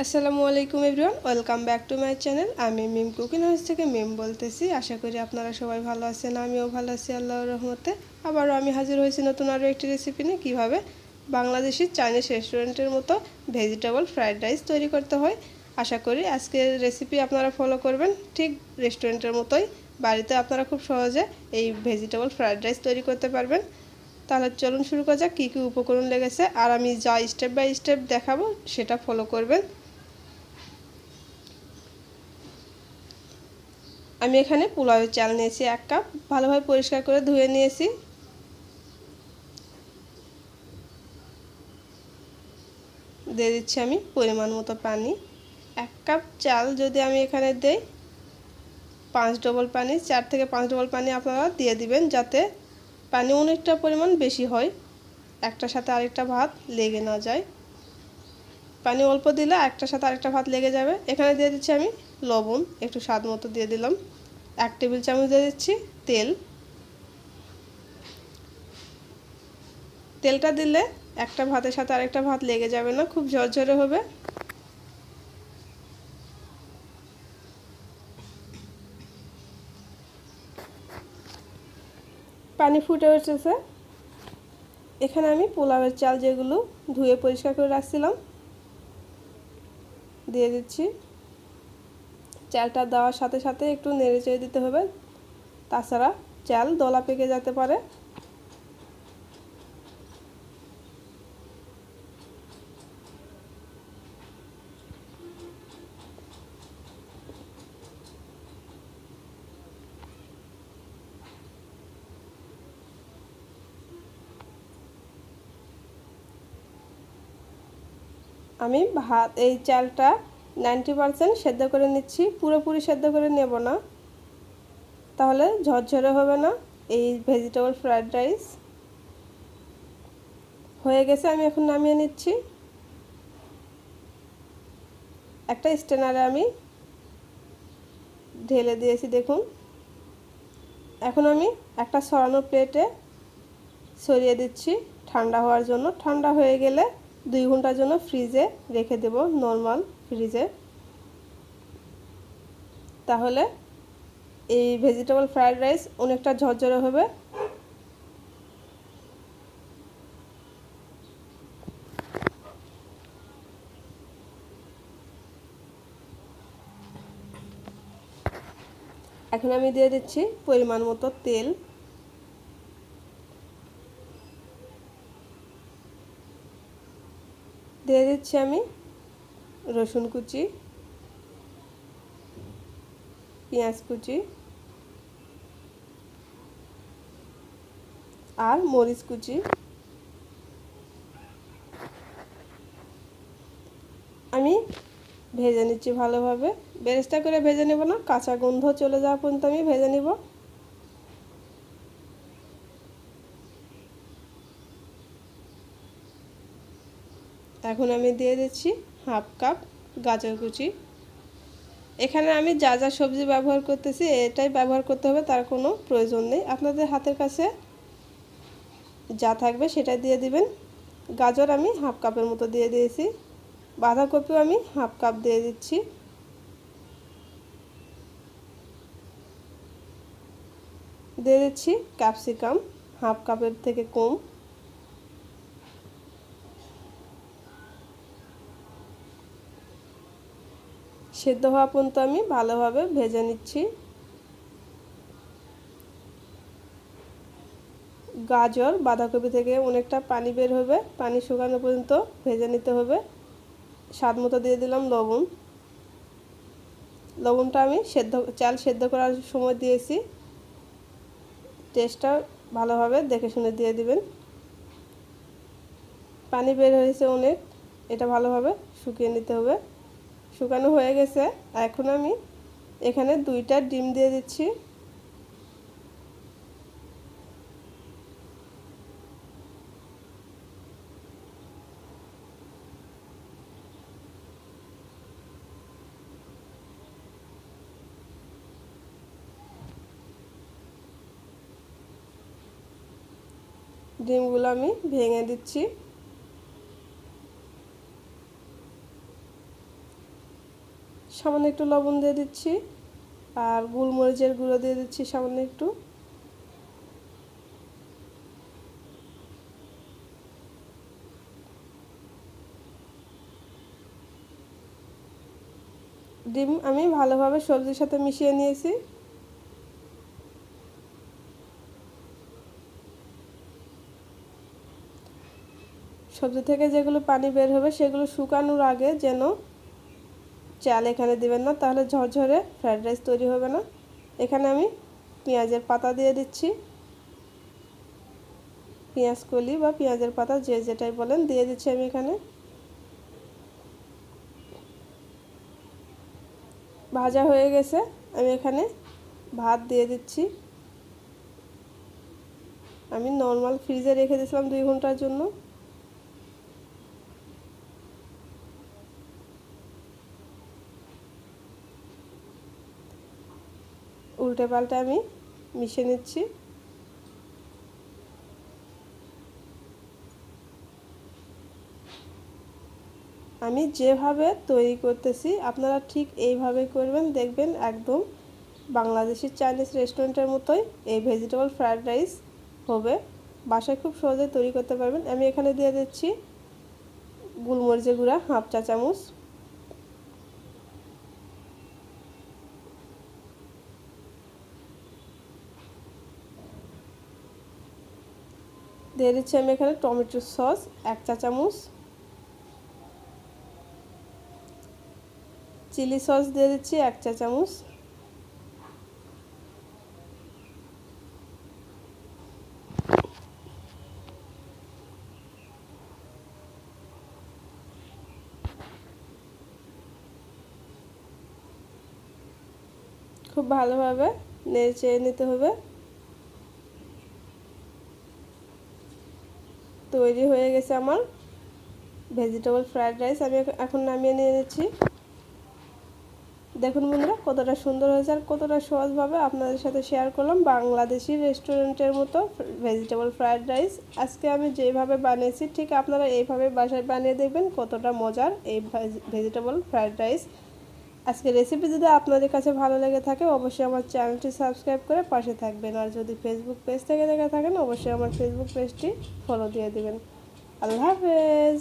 আসসালামু আলাইকুম everyone, welcome back to my channel. আমি মিম কুকিং হাউস থেকে মিম বলতেছি। আশা করি আপনারা সবাই ভালো আছেন, আমিও ভালো আছি, আল্লাহর রহমতে। আবারও আমি হাজির হয়েছি নতুন আরও একটি রেসিপি নিয়ে। কীভাবে? বাংলাদেশি চাইনিজ রেস্টুরেন্টের মতো ভেজিটেবল ফ্রাইড রাইস তৈরি করতে হয়। আশা করি আজকের রেসিপি আপনারা ফলো করবেন। ঠিক রেস্টুরেন্টের মতোই বাড়িতে আপনারা খুব সহজে এই ভেজিটেবল ফ্রাইড রাইস তৈরি করতে পারবেন। তাহলে চলুন শুরু করা যাক, কী কী উপকরণ লেগেছে। আর আমি যা স্টেপ বাই স্টেপ দেখাবো, সেটা ফলো করবেন। আমি এখানে পোলাওয়ের চাল নিয়েছি এক কাপ। ভালোভাবে পরিষ্কার করে ধুয়ে নিয়েছি। দিয়ে দিচ্ছি আমি পরিমাণ মতো পানি। এক কাপ চাল যদি আমি এখানে দেই, পাঁচ ডবল পানি, চার থেকে পাঁচ ডবল পানি আপনারা দিয়ে দিবেন যাতে পানি অনেকটা পরিমাণ বেশি হয়। একটার সাথে আরেকটা ভাত লেগে না যায়। পানি অল্প দিলে একটার সাথে আরেকটা ভাত লেগে যাবে। এখানে দিয়ে দিচ্ছি আমি লবণ, একটু স্বাদ মতো দিয়ে দিলাম। এক টেবিল চামচ দিয়ে দিচ্ছি তেল। তেলটা দিলে একটা ভাতের সাথে আরেকটা ভাত লেগে যাবে না, খুব ঝরঝরে হবে। পানি ফুটে উঠেছে। এখানে আমি পোলাওয়ের চাল যেগুলো ধুয়ে পরিষ্কার করে রাখছিলাম। দিয়ে দিচ্ছি। চালটা দেওয়ার সাথে সাথে একটু নেড়ে চেড়ে দিতে হবে। তাছাড়া চাল দোলা পেকে যেতে পারে। আমি ভাত, এই চালটা নাইনটি পারসেন্ট সেদ্ধ করে নিচ্ছি, পুরোপুরি সেদ্ধ করে নেব না। তাহলে ঝরঝরে হবে না, এই ভেজিটেবল ফ্রায়েড রাইস হয়ে গেছে, আমি এখন নামিয়ে নিচ্ছি। একটা স্টেনারে আমি ঢেলে দিয়েছি, দেখুন। এখন আমি একটা সরানো প্লেটে সরিয়ে দিচ্ছি, ঠান্ডা হওয়ার জন্য। ঠান্ডা হয়ে গেলে দুই ঘণ্টার জন্য ফ্রিজে রেখে দেব নর্মাল ফ্রিজে। তাহলে এই ভেজিটেবল ফ্রায়েড রাইস অনেকটা ঝরঝরে হবে। এখন আমি দিয়ে দিচ্ছি পরিমাণ মতো তেল। দিয়ে দিচ্ছি আমি রসুন কুচি, পেঁয়াজ কুচি আর মরিচ কুচি। আমি ভেজে নিচ্ছি ভালোভাবে। বেরেস্তা করে ভেজে নেব না, কাঁচা গন্ধ চলে যাওয়া পর্যন্ত আমি ভেজে নেব। এখন আমি দিয়ে দিচ্ছি হাফ কাপ গাজর কুচি। এখানে আমি যা যা সবজি ব্যবহার করতেছি, এটাই ব্যবহার করতে হবে, তার কোনো প্রয়োজন নেই। আপনাদের হাতের কাছে যা থাকবে সেটা দিয়ে দিবেন। গাজর আমি হাফ কাপের মতো দিয়ে দিয়েছি। বাঁধাকপিও আমি হাফ কাপ দিয়ে দিচ্ছি। দিয়ে দিচ্ছি ক্যাপসিকাম হাফ কাপের থেকে কম। সেদ্ধ হওয়া পর্যন্ত আমি ভালোভাবে ভেজে নিচ্ছি। গাজর, বাঁধাকপি থেকে অনেকটা পানি বের হবে, পানি শুকানো পর্যন্ত ভেজে নিতে হবে। স্বাদ মতো দিয়ে দিলাম লবণ। লবণটা আমি সেদ্ধ, চাল সেদ্ধ করার সময় দিয়েছি। টেস্টটা ভালোভাবে দেখে শুনে দিয়ে দিবেন। পানি বের হয়েছে অনেক, এটা ভালোভাবে শুকিয়ে নিতে হবে। শুকানো হয়ে গেছে। এখন আমি এখানে দুইটা ডিম দিয়ে দিচ্ছি। ডিমগুলো আমি ভেঙে দিচ্ছি। সামান্য একটু লবণ দিয়ে দিচ্ছি। আর গোলমরিচের গুঁড়ো দিয়ে দিচ্ছি সামান্য একটু। ডিম আমি ভালোভাবে সবজির সাথে মিশিয়ে নিয়েছি। সবজি থেকে যেগুলো পানি বের হবে সেগুলো শুকানোর আগে যেন চাল এখানে দেবেন না, তাহলে ঝরঝরে ফ্রায়েড রাইস তৈরি হবে না। এখানে আমি পেঁয়াজের পাতা দিয়ে দিচ্ছি। পেঁয়াজ কলি বা পেঁয়াজের পাতা যে যেটাই বলেন দিয়ে দিচ্ছি আমি এখানে। ভাজা হয়ে গেছে, আমি এখানে ভাত দিয়ে দিচ্ছি। আমি নর্মাল ফ্রিজে রেখে দিয়েছিলাম দুই ঘণ্টার জন্য। উল্টে পাল্টে আমি মিশিয়ে নিচ্ছি। আমি যেভাবে তৈরি করতেছি, আপনারা ঠিক এইভাবে করবেন, দেখবেন একদম বাংলাদেশি চাইনিজ রেস্টুরেন্টের মতোই এই ভেজিটেবল ফ্রায়েড রাইস হবে। বাসায় খুব সহজে তৈরি করতে পারবেন। আমি এখানে দিয়ে দিচ্ছি গোলমরিচের গুঁড়া, হাফ চা চামচ। দিয়ে দিচ্ছি আমি এখানে টমেটো সস, এক চা চামচ। চিলি সস দিয়ে দিচ্ছি এক চা চামচ। খুব ভালোভাবে নেড়ে চেড়ে নিতে হবে। তৈরি হয়ে গেছে আমার ভেজিটেবল ফ্রায়েড রাইস আমি এখন নামিয়ে নিয়ে নিচ্ছি। দেখুন বন্ধুরা, কতটা সুন্দর হয়েছে আর কতটা সহজভাবে আপনাদের সাথে শেয়ার করলাম বাংলাদেশি রেস্টুরেন্টের মতো ভেজিটেবল ফ্রায়েড রাইস আজকে আমি যেভাবে বানিয়েছি, ঠিক আপনারা এইভাবে বাসায় বানিয়ে দেখবেন কতটা মজার এই ভেজিটেবল ফ্রায়েড রাইস আজকে রেসিপি যদি আপনাদের কাছে ভালো লেগে থাকে, অবশ্যই আমার চ্যানেলটি সাবস্ক্রাইব করে পাশে থাকবেন। আর যদি ফেসবুক পেজ থেকে দেখে থাকেন, অবশ্যই আমার ফেসবুক পেজটি ফলো দিয়ে দেবেন। আল্লাহ হাফেজ!